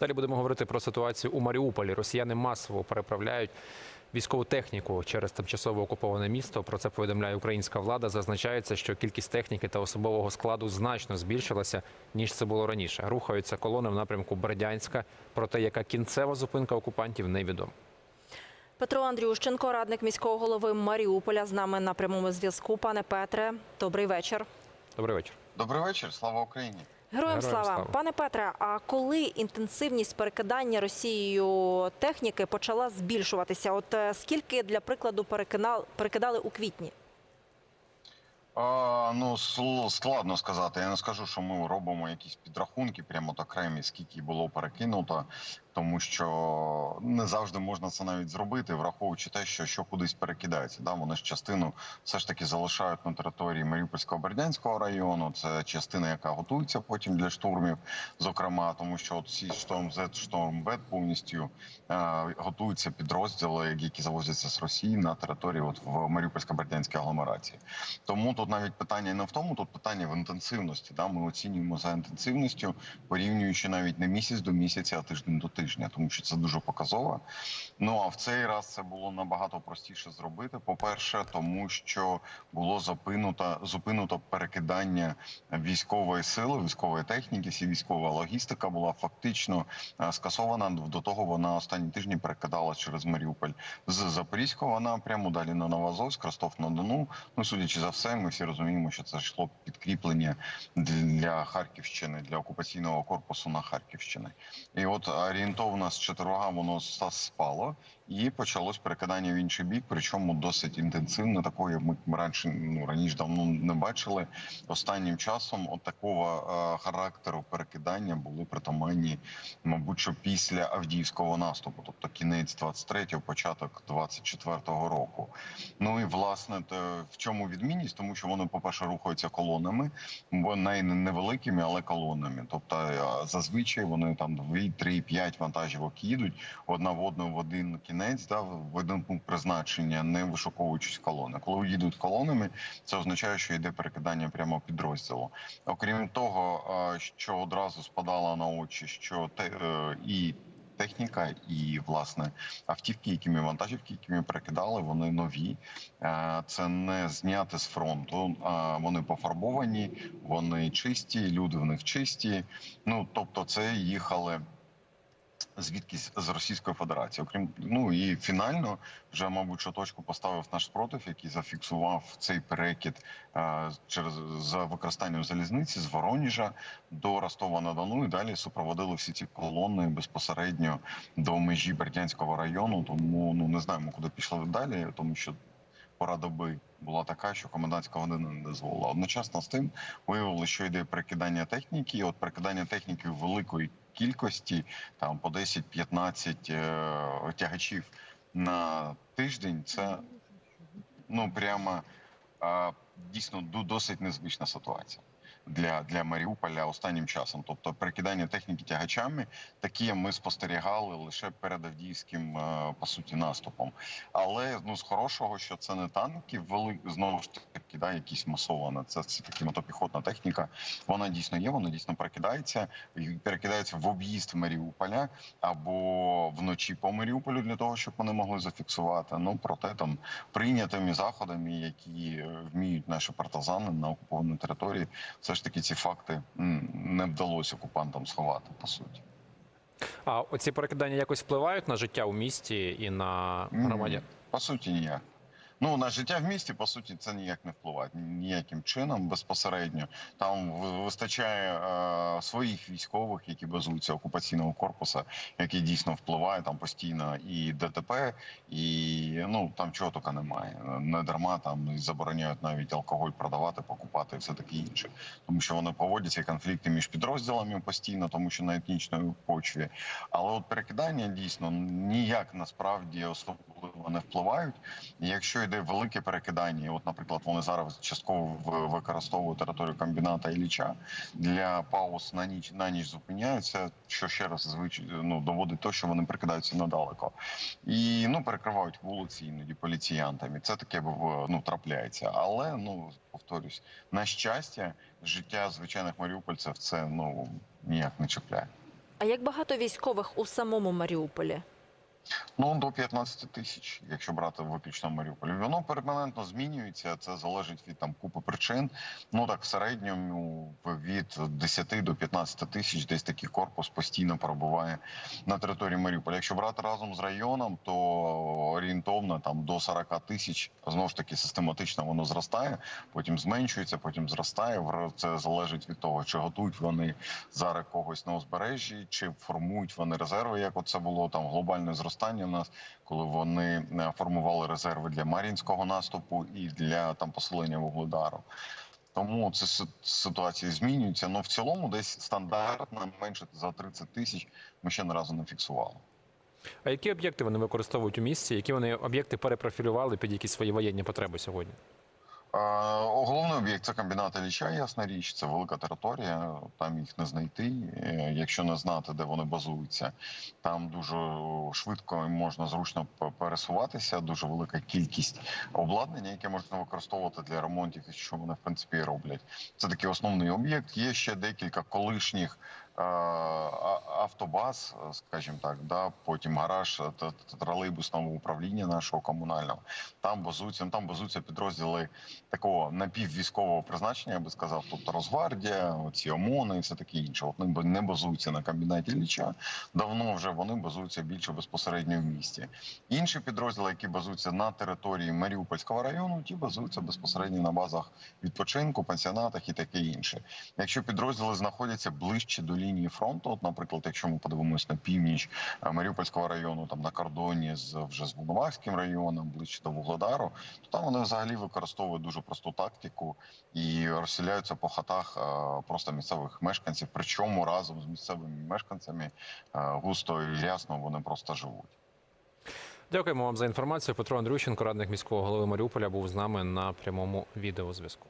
Далі будемо говорити про ситуацію у Маріуполі. Росіяни масово переправляють військову техніку через тимчасово окуповане місто. Про це повідомляє українська влада. Зазначається, що кількість техніки та особового складу значно збільшилася ніж це було раніше. Рухаються колони в напрямку Бердянська. Проте яка кінцева зупинка окупантів невідомо. Петро Андрющенко, радник міського голови Маріуполя, з нами на прямому зв'язку. Пане Петре, добрий вечір. Добрий вечір. Добрий вечір, слава Україні. Героям, Героям слава. слава. пане Петре. А коли інтенсивність перекидання Росією техніки почала збільшуватися? От е, скільки для прикладу перекидали у квітні? А, ну складно сказати. Я не скажу, що ми робимо якісь підрахунки, прямо так окремі, скільки було перекинуто, тому що не завжди можна це навіть зробити, враховуючи те, що що кудись перекидається. Да, вони ж частину все ж таки залишають на території Маріупольського Бердянського району. Це частина, яка готується потім для штурмів, зокрема, тому що от ці шторм Z, шторм Б повністю е, готуються підрозділи, які завозяться з Росії на території от в Маріупольсько-Бердянській агломерації. Тому тут навіть питання не в тому, тут питання в інтенсивності. Да? Ми оцінюємо за інтенсивністю, порівнюючи навіть не місяць до місяця, а тиждень до тижня, тому що це дуже показово. Ну а в цей раз це було набагато простіше зробити. По-перше, тому що було зупинуто, зупинуто перекидання військової сили, військової техніки, всі військова логістика була фактично е, скасована. До того вона останні тижні перекидала через Маріуполь з Запорізького напряму, далі на Новоазовськ, Ростов на Дону. Ну судячи за все, ми всі розуміємо, що це йшло підкріплення для Харківщини, для окупаційного корпусу на Харківщині. І от орієнтовно з четверга воно спало. І почалось перекидання в інший бік, причому досить інтенсивно. Такої ми раніше ну раніше давно не бачили. Останнім часом от такого е, характеру перекидання були притаманні, мабуть, що після Авдіївського наступу, тобто кінець 23-го, початок 24-го року. Ну і власне те, в чому відмінність, тому що вони, по перше, рухаються колонами, бо не невеликими, але колонами. Тобто е, зазвичай вони там 2, 3, 5 вантажівок їдуть одна в одну в один кінець, да, в один пункт призначення, не вишуковуючись колони. Коли їдуть колонами, це означає, що йде перекидання прямо підрозділу. Окрім того, що одразу спадало на очі, що те е, і техніка і власне автівки, якими вантажівки, які ми перекидали, вони нові. Е, Це не зняти з фронту. Вони пофарбовані, вони чисті, люди в них чисті. Ну тобто, це їхали. Звідкись з Російської Федерації, окрім ну і фінально вже, мабуть, що точку поставив наш спротив, який зафіксував цей перекид е, через за використанням залізниці з Воронежа до Ростова на Дону і далі супроводили всі ці колони безпосередньо до межі Бердянського району. Тому ну не знаємо, куди пішли далі, тому що пора доби була така, що комендантська година не дозволила. Одночасно з тим виявили, що йде перекидання техніки. От перекидання техніки великої кількості, там по 10-15 е, тягачів на тиждень. Це ну прямо дійсно досить незвична ситуація. Для для Маріуполя останнім часом, тобто перекидання техніки тягачами, такі ми спостерігали лише перед Авдіївським е, по суті наступом. Але ну з хорошого, що це не танки, вели знову ж таки, да, якісь масовані. Це, це таки мотопіхотна техніка. Вона дійсно є, вона дійсно перекидається перекидається в об'їзд Маріуполя або вночі по Маріуполю для того, щоб вони могли зафіксувати. Ну проте там прийнятими заходами, які е, вміють наші партизани на окупованій території, все ж таки ці факти не вдалося окупантам сховати по суті. А оці перекидання якось впливають на життя у місті і на громадян? По суті, ніяк. Ну на життя в місті по суті це ніяк не впливає ніяким чином безпосередньо. Там вистачає е, своїх військових, які базуються окупаційного корпусу, який дійсно впливає там постійно і ДТП, і ну там чого тільки немає. Не дарма там забороняють навіть алкоголь продавати, покупати і все таке інше, тому що вони поводяться конфлікти між підрозділами постійно, тому що на етнічної почві. Але от перекидання дійсно ніяк насправді особливо не впливають. І Якщо йде велике перекидання, от, наприклад, вони зараз частково використовують територію комбіната Ілліча для пауз на ніч на ніч зупиняються, що ще раз звич... ну, доводить то, що вони прикидаються недалеко. І ну перекривають вулиці іноді поліціянтами. Це таке ну трапляється. Але ну повторюсь, на щастя, життя звичайних маріупольців це ну ніяк не чіпляє. А як багато військових у самому Маріуполі? Ну до 15 тисяч, якщо брати виключно Маріуполь. Воно перманентно змінюється. Це залежить від там купи причин. Ну так в середньому від 10 до 15 тисяч десь такий корпус постійно перебуває на території Маріуполя. Якщо брати разом з районом, то орієнтовно там до 40 тисяч знову ж таки систематично воно зростає, потім зменшується, потім зростає. Це залежить від того, чи готують вони зараз когось на узбережжі, чи формують вони резерви, як це було там глобальне зростання в нас, коли вони е, формували резерви для мар'їнського наступу і для там посилення вугледару. Тому це си- ситуації змінюються. Ну в цілому, десь стандартно менше за 30 тисяч ми ще не разу не фіксували. А які об'єкти вони використовують у місті? Які вони об'єкти перепрофілювали під якісь свої воєнні потреби сьогодні? Головний об'єкт це комбінат Ілліча, ясна річ, це велика територія, там їх не знайти. Е, Якщо не знати, де вони базуються, там дуже швидко можна зручно пересуватися. Дуже велика кількість обладнання, яке можна використовувати для ремонтів, що вони в принципі роблять. Це такий основний об'єкт. Є ще декілька колишніх. Автобаз, скажімо так, да, потім гараж тролейбусного управління нашого комунального. Там базуються, там базуються підрозділи такого напіввійськового призначення, я би сказав, тобто Росгвардія, ці ОМОНи і все таке інше. От вони не базуються на комбінаті Ілліча. Давно вже вони базуються більше безпосередньо в місті. Інші підрозділи, які базуються на території Маріупольського району, ті базуються безпосередньо на базах відпочинку, пансіонатах і таке інше. Якщо підрозділи знаходяться ближче до лінії фронту, от, наприклад, якщо ми подивимось на північ е, Маріупольського району, там на кордоні з вже з Волновахським районом, ближче до Вугледару, то там вони взагалі використовують дуже просту тактику і розселяються по хатах е, просто місцевих мешканців. Причому разом з місцевими мешканцями е, густо і рясно вони просто живуть. Дякуємо вам за інформацію. Петро Андрющенко, радник міського голови Маріуполя, був з нами на прямому відеозв'язку.